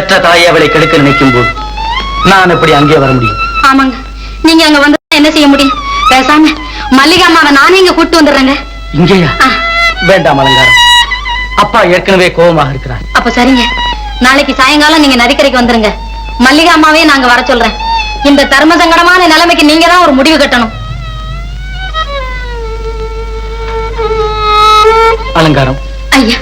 பெற்ற தாயை அவளை கெடுக்க நினைக்கும் போது நான் எப்படி அங்கே வர முடியும்? ஆமாங்க. நீங்க அங்க வந்து என்ன செய்ய முடியும்? பேசாம மல்லிகா அம்மாவை நானே இங்க கூட்டு வந்துடுறேங்க. இங்கேயா? வேண்டாம் அலங்காரம். அப்பா ஏற்கனவே கோபமாக இருக்கிறார். அப்ப சரிங்க. நாளைக்கு சாயங்காலம் நீங்க நதிக்கரைக்கு வந்துருங்க. மல்லிகா அம்மாவே நாங்க வர சொல்றேன். இந்த தர்ம சங்கடமான நிலைமைக்கு நீங்க தான் ஒரு முடிவு கட்டணும். அலங்காரம். ஐயா.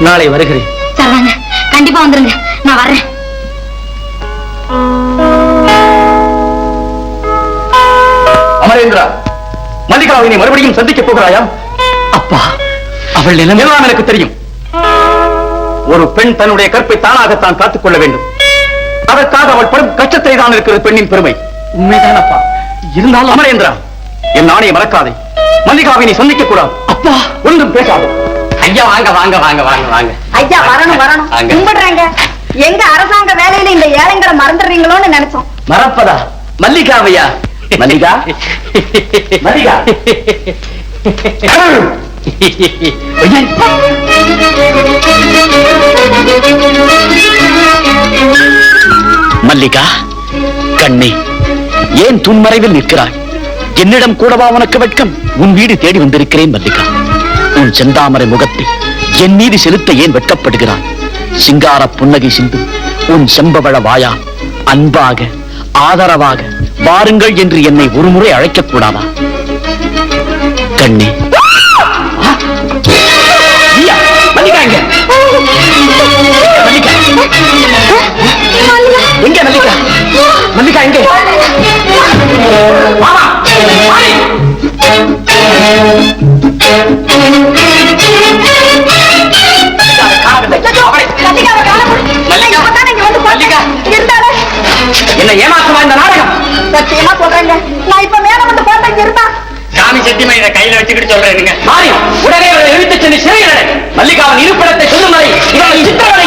நாளை வருகிறேன். சரிதாங்க கண்டிப்பா வந்துருங்க. நான் வர்றேன். அமரேந்திரா மல்லிகாவை நீ மறுபடியும் சந்திக்க போகிறாயா? அப்பா அவள் நிலைமை எல்லாம் எனக்கு தெரியும். ஒரு பெண் தன்னுடைய கற்பை தானாகத்தான் காத்துக் கொள்ள வேண்டும். அதற்காக அவள் படும் கஷ்டத்தை தான் இருக்கிறது பெண்ணின் பெருமை. உண்மைதான் அப்பா இருந்தாலும் அமரேந்திரா என் நாணய மறக்காதே. மல்லிகாவை நீ சந்திக்க கூடாது. அப்பா! ஒன்றும் பேசாது. ஐயா வாங்க வாங்க வாங்க வாங்க வாங்க. ஐயா வரணும் வரணும். கும்பிடுறேங்க. எங்க அரசாங்க வேலையில இந்த ஏழைங்களை மறந்துடுறீங்களோன்னு நினைச்சோம். மறப்பதா? மல்லிகா மல்லிகா? ஐயன். மல்லிகா கண்ணே ஏன் துன்மறைவில் நிற்கிறாய்? என்னிடம் கூடவா உனக்கு வெட்கம்? உன் வீடு தேடி வந்திருக்கிறேன் மல்லிகா. உன் செந்தாமரை முகத்தை என் மீது செலுத்த ஏன் வெட்கப்படுகிறாய்? சிங்கார புன்னகை சிந்து உன் செம்பவள வாயா அன்பாக ஆதரவாக வாருங்கள் என்று என்னை ஒருமுறை அழைக்கக் கூடாதா கண்ணே எங்க மல்லிகா மல்லிகா எங்க மாமா, என்னை ஏமாத்துமா இந்த நாடகம்? சத்தியமா சொல்றேங்க நான் இப்ப மேல வந்து பார்த்தா இங்க இருந்தா சாமி செட்டிமை இதை கையில வச்சுக்கிட்டு சொல்றேன் நீங்க. மாறி உடனே அவளை எழுத்துச் சென்று சிறையிலே மல்லிகாவின் இருப்பிடத்தை சொல்லும் வரை இவளை சித்திரவதை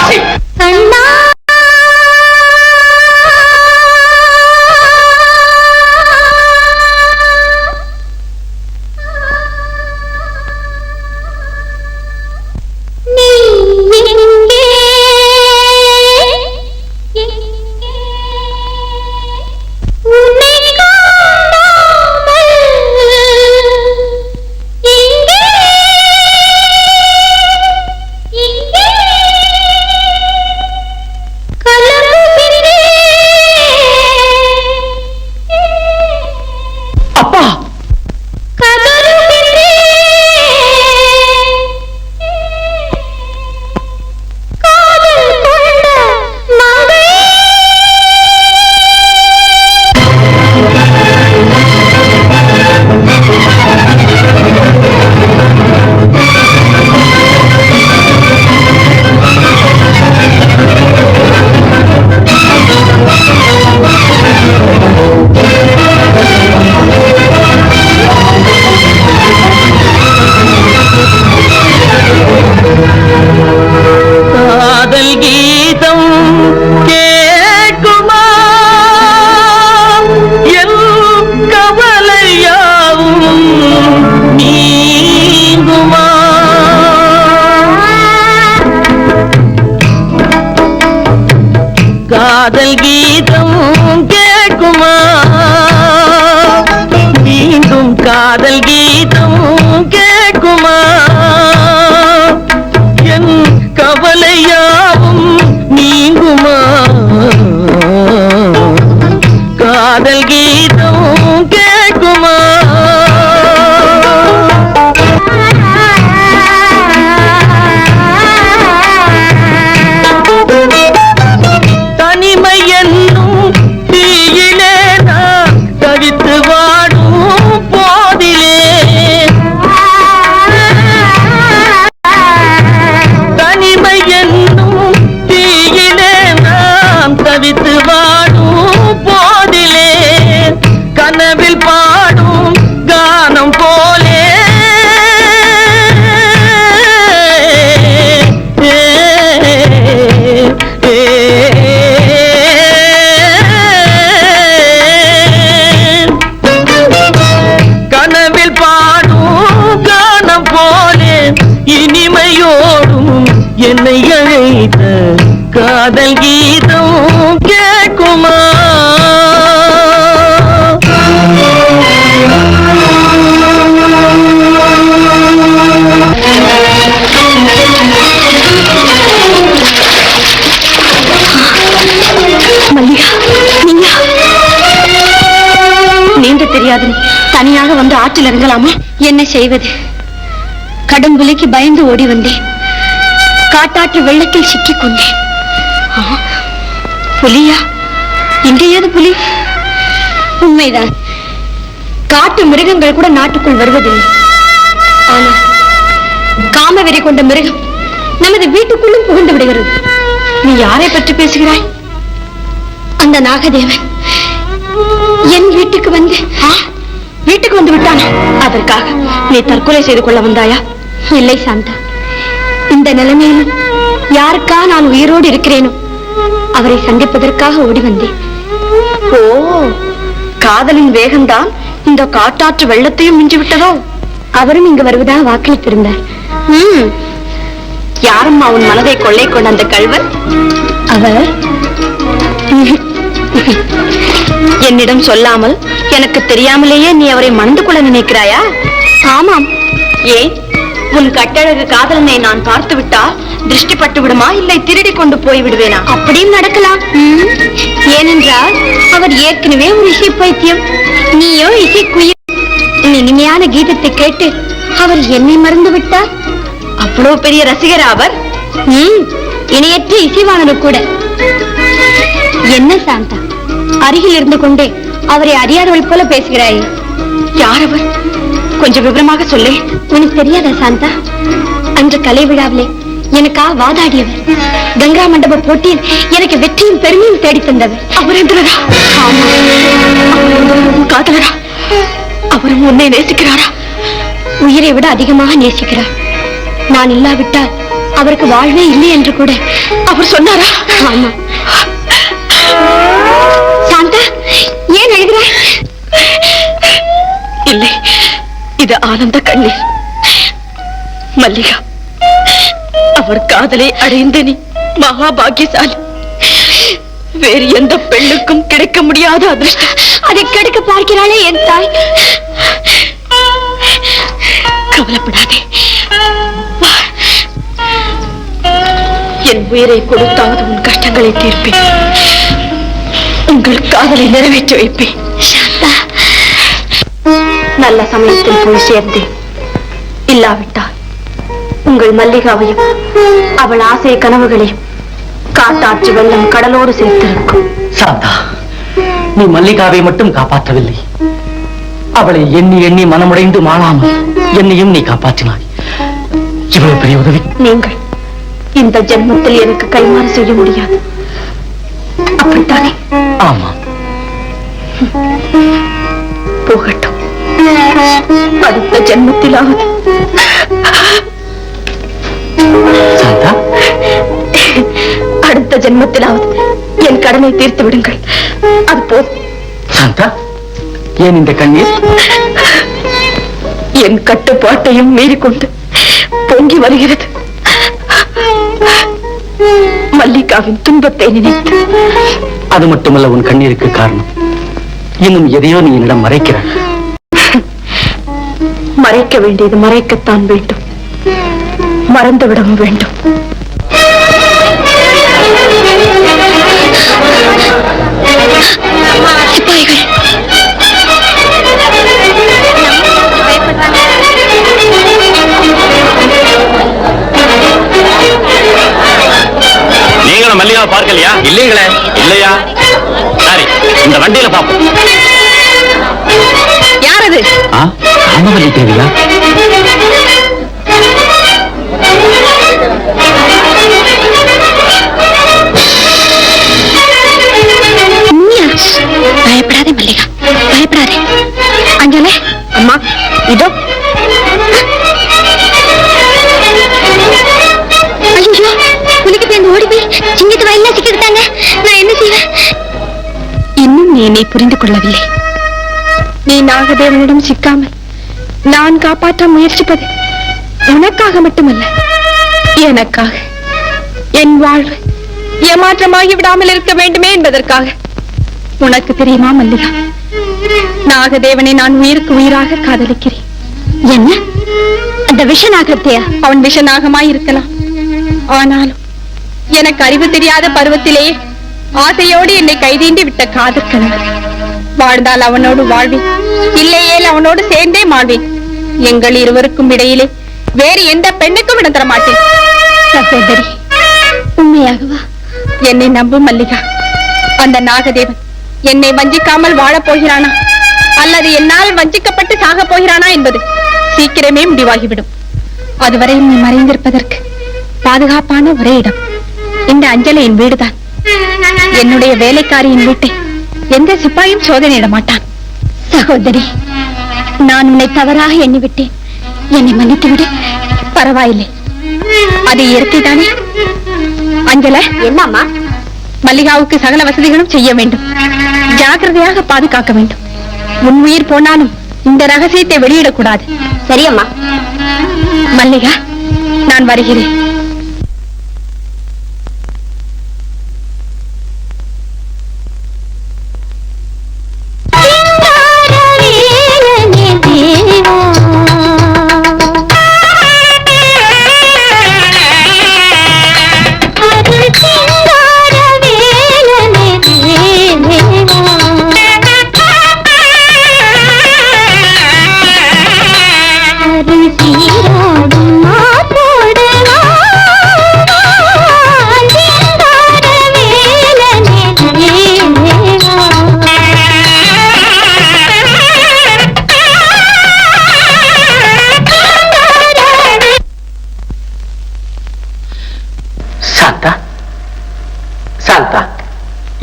காதல் கீதம் போதிலே கனவில் பாடும் கானம் போலே. கனவில் பாடும் கானம் போலே. இனிமையோடும் என்னை அழைத்த காதல் தனியாக வந்து ஆற்றில் இறங்கலாமா? என்ன செய்வது? கடும் புலிக்கு பயந்து ஓடி வந்தேன். காட்டாற்று வெள்ளத்தில் சிக்கிக் கொண்டேன். புலியா? இங்கேயாவது புலி? உண்மைதான். காட்டு மிருகங்கள் கூட நாட்டுக்குள் வருவதில்லை. ஆனால் காமவெறி கொண்ட மிருகம் நமது வீட்டுக்குள்ளும் புகுந்து விடுகிறது. நீ யாரை பற்றி பேசுகிறாய்? அந்த நாகதேவன் என் வீட்டுக்கு வந்து விட்டான் அதற்காக நீ தற்கொலை செய்து கொள்ள வந்தாயா? இல்லை சாந்தா. இந்த நிலைமையிலும் யாருக்கா நான் உயிரோடு இருக்கிறேனோ அவரை சந்திப்பதற்காக ஓடி வந்தேன். ஓ காதலின் வேகம்தான் இந்த காட்டாற்று வெள்ளத்தையும் மிஞ்சி விட்டதோ அவரும் இங்கு வருவதாக வாக்களித்திருந்தார். ம். யாரம்மா உன் மனதை கொள்ளை கொண்ட அந்த கள்வன் அவர்? என்னிடம் சொல்லாமல் எனக்கு தெரியாமலேயே நீ அவரை மணந்து கொள்ள நினைக்கிறாயா? ஆமாம். ஏன்? உன் கட்டழகு காதலனை நான் பார்த்து விட்டால் திருஷ்டி பட்டு விடுமா? இல்லை திருடி கொண்டு போய் விடுவேனா? அப்படியும் நடக்கலாம். ஏனென்றால் அவர் ஏற்கனவே ஒரு இசை பைத்தியம். நீயோ இசை குயில் இனிமையான கீதத்தை கேட்டு அவர் என்னை மறந்து விட்டார் அவ்வளவு பெரிய ரசிகர் அவர்? இணையற்ற இசைவாணர் கூட. என்ன சாந்தா? அருகில் இருந்து கொண்டே அவரை அறியாதவள் போல பேசுகிறாயே. யார் அவர் கொஞ்சம் விவரமாக சொல்லு. உனக்கு தெரியாதா சாந்தா? அன்று கலை விழாவிலே எனக்கா வாதாடியவர். கங்கா மண்டப போட்டியில் எனக்கு வெற்றியும் பெருமையும் தேடி தந்தவர். அவரேந்திரரா காதலரா? அவரும் உன்னை நேசிக்கிறாரா? உயிரை விட அதிகமாக நேசிக்கிறார். நான் இல்லாவிட்டால் அவருக்கு வாழ்வே இல்லை என்று கூட அவர் சொன்னாரா? ஆமா. சாந்தா ஏன் எழுதுறாய் இல்லை இது ஆனந்த கண்ணீர். மல்லிகா அவர் காதலை அடைந்த நீ மகாபாகியசாலி. வேறு எந்த பெண்ணுக்கும் கிடைக்க முடியாத அதிர்ஷ்டம். அதை கிடைக்க பார்க்கிறாளே என் தாய். கவலைப்படாதே. என் உயிரை கொடுத்தாவது உன் கஷ்டங்களை தீர்ப்பேன். உங்கள் காதலை நிறைவேற்றி வைப்பேன். நல்ல சமயத்தில் போய் சேர்ந்தேன். இல்லாவிட்டால் உங்கள் மல்லிகாவையும் அவள் ஆசை கனவுகளையும் காட்டாற்று வெள்ளம் கடலோடு சேர்த்திருக்கும். சாந்தா நீ மல்லிகாவை மட்டும் காப்பாற்றவில்லை. அவளை எண்ணி எண்ணி மனமுடைந்து மாளாமல் என்னையும் நீ காப்பாற்றினாய். இவ்வளவு பெரிய உதவி. நீங்கள் இந்த ஜென்மத்தில் எனக்கு கைமாறு செய்ய முடியாது. அப்படித்தானே? ஆமா. போகட்டும். அடுத்த ஜென்மத்திலாவது. சாந்தா. அடுத்த ஜென்மத்திலாவது என் கடனை தீர்த்து விடுங்கள். அது போதும். சாந்தா ஏன் இந்த கண்ணீர்? என் கட்டுப்பாட்டையும் மீறிக்கொண்டு பொங்கி வருகிறது. மல்லிகாவின் துன்பத்தை நினைத்து. அது மட்டுமல்ல உன் கண்ணீருக்கு காரணம். இன்னும் எதையோ நீ என்னிடம் மறைக்கிறாய். மறைக்க வேண்டியது மறைக்கத்தான் வேண்டும். மறந்துவிடவும் வேண்டும். காமவல்லி பயப்படாதே மல்லிகா. பயப்படாதே. அஞ்சலே அம்மா இதோ. ஐயோ குளிக்க போய் ஓடி போய் சிங்கத்து வயல்ல சிக்கிட்டாங்க நான் என்ன செய்வேன்? இன்னும் நீ என்னை புரிந்து கொள்ளவில்லை. நீ நாகதேவனிடம் சிக்காமல் நான் காப்பாற்ற முயற்சிப்பது உனக்காக மட்டுமல்ல. எனக்காக. என் வாழ்வு ஏமாற்றமாகி விடாமல் இருக்க வேண்டுமே என்பதற்காக. உனக்கு தெரியுமா மல்லிகா? நாகதேவனை நான் உயிருக்கு உயிராக காதலிக்கிறேன். என்ன? அந்த விஷநாகத்தையா? அவன் விஷநாகமாய் இருக்கலாம். ஆனாலும் எனக்கு அறிவு தெரியாத பருவத்திலேயே ஆசையோடு என்னை கைதீண்டி விட்ட காதற் கணவர். வாழ்ந்தால் அவனோடு வாழ்வேன். இல்லையேல் அவனோடு சேர்ந்தே மாழ்வேன் எங்கள் இருவருக்கும் இடையிலே வேறு எந்த பெண்ணுக்கும் இடம் தர மாட்டேன் சகோதரி உண்மையாகவா? என்னை நம்பும் மல்லிகா. அந்த நாகதேவன் என்னை வஞ்சிக்காமல் வாழப் போகிறானா? அல்லது என்னால் வஞ்சிக்கப்பட்டு சாகப் போகிறானா என்பது சீக்கிரமே முடிவாகிவிடும். அதுவரை நீ மறைந்திருப்பதற்கு பாதுகாப்பான ஒரே இடம். இந்த அஞ்சலியின் வீடுதான். என்னுடைய வேலைக்காரியின் வீட்டை எந்த சிப்பாயும் சோதனையிட மாட்டான். சகோதரி நான் உன்னை தவறாக எண்ணிவிட்டேன். என்னை மன்னித்து விடு பரவாயில்லை. அது இயற்கை தானே அஞ்சல என்னம்மா? மல்லிகாவுக்கு சகல வசதிகளும் செய்ய வேண்டும். ஜாக்கிரதையாக பாதுகாக்க வேண்டும். உன் உயிர் போனாலும் இந்த ரகசியத்தை வெளியிடக்கூடாது. சரியம்மா. மல்லிகா நான் வருகிறேன்.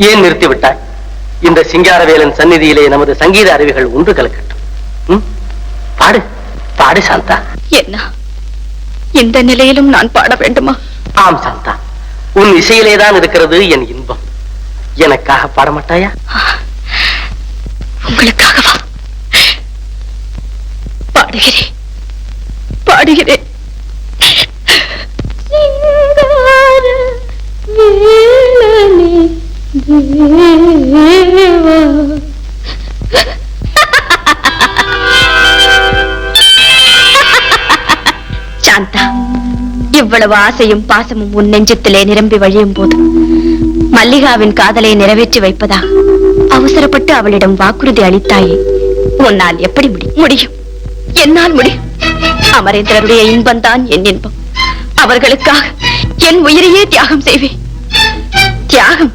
ஏன் நிறுத்தி விட்டாய் இந்த சிங்காரவேலன் சந்நிதியிலே நமது சங்கீத அறிவுகள் ஒன்று கலக்கட்டும்? பாடு பாடு சாந்தா. என்ன? இந்த நிலையிலும் நான் பாட வேண்டுமா? ஆம் சாந்தா. உன் இசையிலேதான் இருக்கிறது என் இன்பம். எனக்காக பாட மாட்டாயா? உங்களுக்காகவா? இவ்வளவு ஆசையும் பாசமும் உன் நெஞ்சத்திலே நிரம்பி வழியும் போது மல்லிகாவின் காதலை நிறைவேற்றி வைப்பதா? அவசரப்பட்டு அவளிடம் வாக்குறுதி அளித்தாயே உன்னால் எப்படி முடியும் முடியும்? என்னால் முடியும். அமரேந்திரருடைய இன்பம் தான் என் இன்பம். அவர்களுக்காக என் உயிரையே தியாகம் செய்வேன். தியாகம்?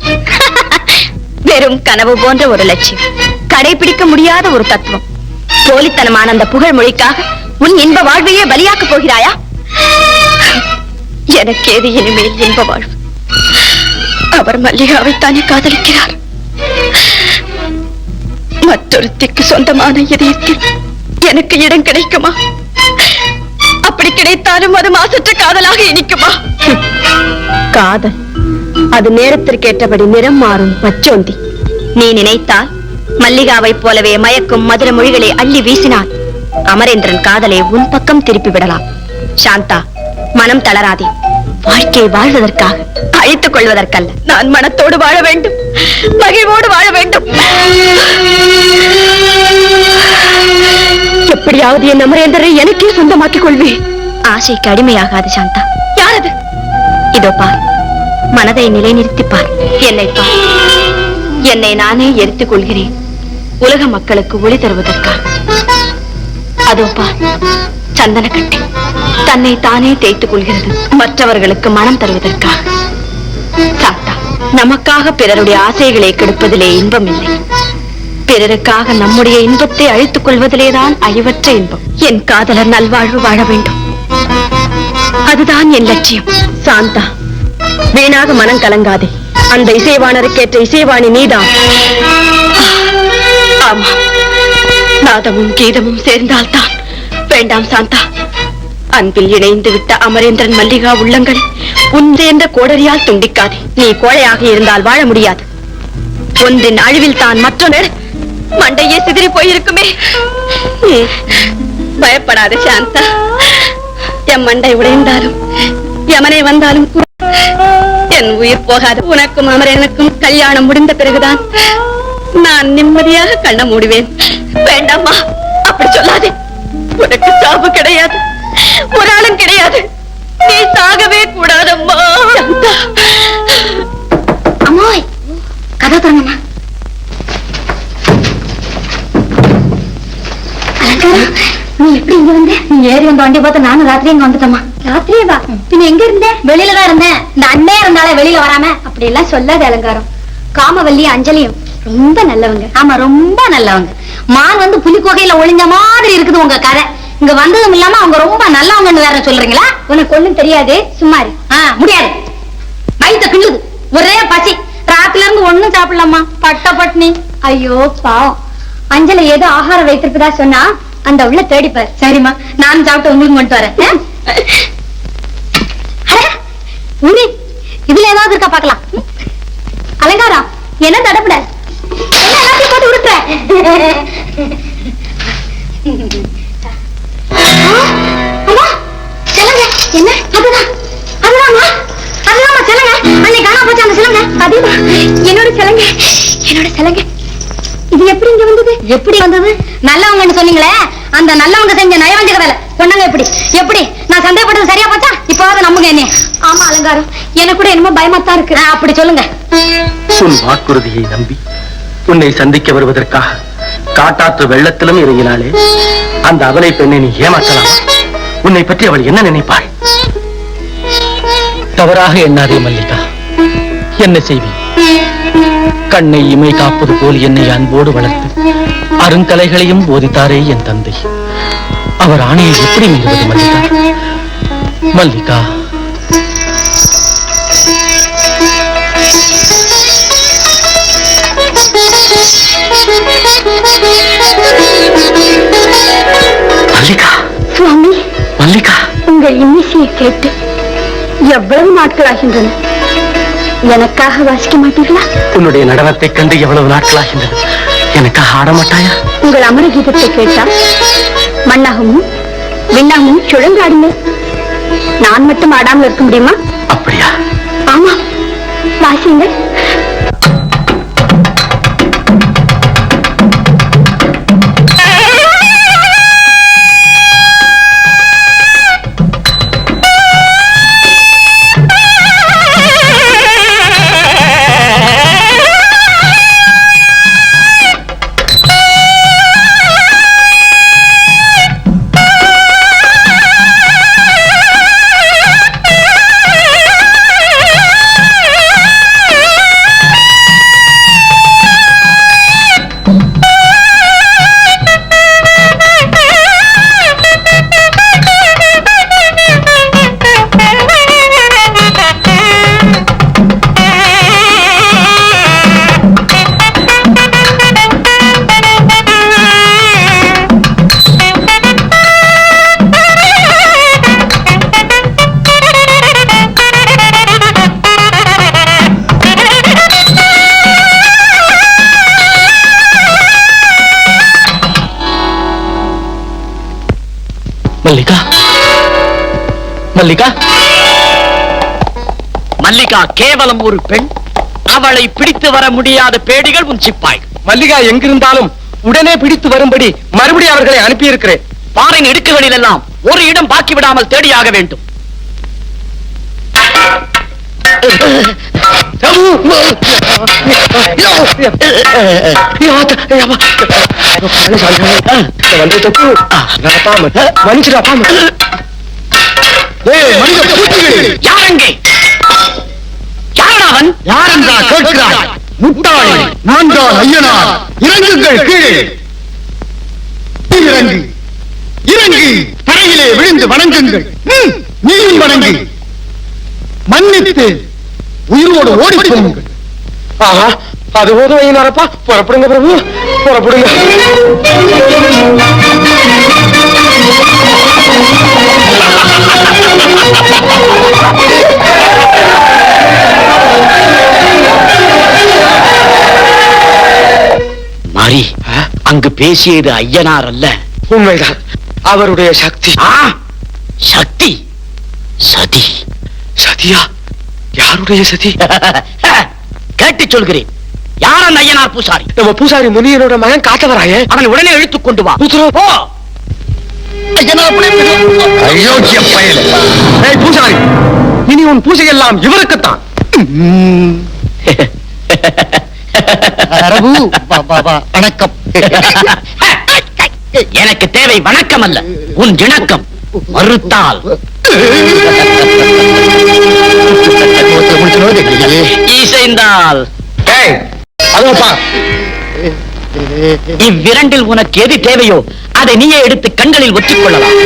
வெறும் கனவு போன்ற ஒரு லட்சியம். கடைபிடிக்க முடியாத ஒரு தத்துவம். போலித்தனமான அந்த புகழ் மொழிக்காக உன் இன்ப வாழ்வையே பலியாக்கப் போகிறாயா? எனக்கு ஏது இனிமேல் இன்ப வாழ்வு. அவர் மல்லிகாவை தானே காதலிக்கிறார். மற்றொருத்திக்கு சொந்தமான இதயத்தில் எனக்கு இடம் கிடைக்குமா? அப்படி கிடைத்தாலும் அது மாசற்ற காதலாக இனிக்குமா? காதல். அது நேரத்திற்கேற்றபடி நிறம் மாறும் பச்சோந்தி. நீ நினைத்தால் மல்லிகாவைப் போலவே மயக்கும் மதுர மொழிகளை அள்ளி வீசினால் அமரேந்திரன் காதலை உன் பக்கம் திருப்பி விடலாம். சாந்தா மனம் தளராதே. வாழ்க்கையை வாழ்வதற்காக அழித்துக் கொள்வதற்கல்ல. நான் மனத்தோடு வாழ வேண்டும். மகிழ்வோடு வாழ வேண்டும். எப்படியாவது என் அமரேந்திரரை எனக்கே சொந்தமாக்கிக் கொள்வேன். ஆசைக்கு அடிமையாகாது சாந்தா. யாரது? இதோ பார். மனதை நிலைநிறுத்தி பார். என்னை பார். என்னை நானே எரித்துக் கொள்கிறேன். உலக மக்களுக்கு ஒளி தருவதற்காக. அதோ பார். சந்தன கட்டை தன்னை தானே தேய்த்துக் கொள்கிறது. மற்றவர்களுக்கு மனம் தருவதற்காக. தாத்தா நமக்காக பிறருடைய ஆசைகளை கெடுப்பதிலே இன்பம் இல்லை. பிறருக்காக நம்முடைய இன்பத்தை அழித்துக் கொள்வதிலேதான் அழிவற்ற இன்பம். என் காதலர் நல்வாழ்வு வாழ வேண்டும். அதுதான் என் லட்சியம். சாந்தா வீணாக மனம் கலங்காதே. அந்த இசைவாணருக்கேற்ற இசைவாணி நீதான். ஆமா நாதமும் கீதமும் சேர்ந்தால்தான். வேண்டாம் சாந்தா. அன்பில் இணைந்து விட்ட அமரேந்திரன் மல்லிகா உள்ளங்கள். உன் கோடரியால் துண்டிக்காதே. நீ கோழையாக இருந்தால் வாழ முடியாது. ஒன்றின் அழிவில் தான் மற்றொன்று மண்டையே சிதறி போயிருக்குமே. பயப்படாத சாந்தா. என் மண்டை உடைந்தாலும் யமனை வந்தாலும் என் உயிர் போகாது. உனக்கும் அமரனுக்கும் கல்யாணம் முடிந்த பிறகுதான் நான் நிம்மதியாக கண்ண மூடுவேன். வேண்டாமா அப்படி சொல்லாதே. உனக்கு சாவு கிடையாது. ஒரு ஆளும் கிடையாது. நீ சாகவே கூடாதம்மா. அம்மாய் கதை திறங்கம்மா. அலங்காரம் நீ எப்படி இங்க வந்த? நீ ஏறி வந்த வண்டி பார்த்து நானும் ராத்திரி இங்க வந்துட்டேம்மா. ராத்திரியே வா பின்ன எங்க இருந்த? வெளியில தான் இருந்தேன். இந்த அண்ணே இருந்தாலே வெளியில வராம. அப்படி எல்லாம் சொல்லாத அலங்காரம். காமவல்லி அஞ்சலியும் ரொம்ப நல்லவங்க. ஆமா ரொம்ப நல்லவங்க. மான் வந்து புலி குகையில ஒளிஞ்ச மாதிரி இருக்குது உங்க கதை இங்க வந்ததும் இல்லாம அவங்க ரொம்ப நல்லவங்கன்னு வேற சொல்றீங்களா? உனக்கு ஒண்ணும் தெரியாது. சும்மாரி ஆஹ் முடியாது. வயித்த கிள்ளுது. ஒரே பசி. ராத்துல இருந்து ஒண்ணும் சாப்பிடலாமா? பட்ட பட்னி ஐயோ பாவம். அஞ்சல ஏதோ ஆகாரம் வைத்திருப்பதா சொன்னா அந்த உள்ள தேடிப்பார். சரிம்மா நானும் சாப்பிட்டு உங்களுக்கு மட்டும் வரேன். உனி இதுல ஏதாவது இருக்கா பாக்கலாம் அலங்காரம். என்ன தடப்பட போட்டு உடுத்துற? என்ன? அதுதான். அதுதான்மா அதுதான்மா அன்னைக்கு காணா போச்சு அந்த என்னோட என்னோட இது எப்படி இங்க வந்தது? எப்படி வந்தது? நல்லவங்கன்னு சொன்னீங்களே. அந்த நல்லவங்க செஞ்ச நயவஞ்சக வேலை. சொன்னாங்க எப்படி? எப்படி? நான் சந்தேகப்பட்டது சரியா பார்த்தா இப்போவாது நம்புங்க என்ன ஆமா அலங்காரம். எனக்கு கூட என்னமோ பயமாத்தான் இருக்கு. அப்படி சொல்லுங்க. உன் வாக்குறுதியை நம்பி உன்னை சந்திக்க வருவதற்காக காட்டாற்று வெள்ளத்திலும் இறங்கினாலே அந்த அவலை பெண்ணை நீ ஏமாற்றலாம். உன்னை பற்றி அவள் என்ன நினைப்பாள்? தவறாக எண்ணாதே மல்லிகா. என்ன செய்வி? கண்ணை இமை காப்பது போல் என்னை அன்போடு வளர்த்து அருங்கலைகளையும் போதித்தாரே என் தந்தை. அவர் ஆணையை எப்படி மீறுவது மல்லிகா? மல்லிகா மல்லிகா. சுவாமி. மல்லிகா. உங்கள் இன்னிசையை கேட்டு எவ்வளவு நாட்கள் ஆகின்றன எனக்காக வாசிக்க மாட்டீர்களா? உன்னுடைய நடனத்தைக் கண்டு எவ்வளவு நாட்களாகின்றது எனக்காக ஆட மாட்டாயா? உங்கள் அமர கீதத்தை கேட்டால் மண்ணாகமும் விண்ணாகமும் சுழங்காடுங்க நான் மட்டும் ஆடாமல் இருக்க முடியுமா? அப்படியா? ஆமா வாசிங்கள் மல்லிகா? மல்லிகா கேவலம் ஒரு பெண். அவளை பிடித்து வர முடியாத பேடிகள் உன் சிப்பாய். மல்லிகா எங்கிருந்தாலும் உடனே பிடித்து வரும்படி மறுபடியும் அவர்களை அனுப்பியிருக்கிறேன். பாறையின் இடுக்குகளில் எல்லாம் ஒரு இடம் பாக்கி விடாமல் தேடியாக வேண்டும். யாரங்கே யாரா அவன் யாரென்றா கேட்கிறாய் முட்டாளே நான் தான் ஐயனார். இறங்குங்கள் கீழே. இறங்கு. இறங்கி. தரையிலே விழுந்து வணங்குங்கள். நீயும் வணங்கு. மன்னித்து உயிரோடு ஓடிப் போங்கள் ஆஹா அது போதும் ஐயனாரப்பா. புறப்படுங்க பிரபு. புறப்படுங்க. மாறி அங்கு பேசியது ஐயனார் அல்ல. உண்மைதான். அவருடைய சக்தி. சக்தி. சதி. சதியா? யாருடைய சதி? கேட்டு சொல்கிறேன். யார் அந்த ஐயனார் பூசாரி? நம்ம பூசாரி முனியனோட மகன் காத்தவராய. அவனை உடனே இழுத்துக் கொண்டு வா. அயோக்கிய பயல். ஏய் பூசாரி இனி உன் பூஜை எல்லாம் இவருக்குத்தான் வணக்கம். எனக்கு தேவை வணக்கம் அல்ல உன் இணக்கம். மறுத்தால். இசைந்தால். ஏய் அதோப்பா இவ்விரண்டில் உனக்கு எது தேவையோ அதை நீயே எடுத்து கண்களில் ஒற்றிக் கொள்ளலாம்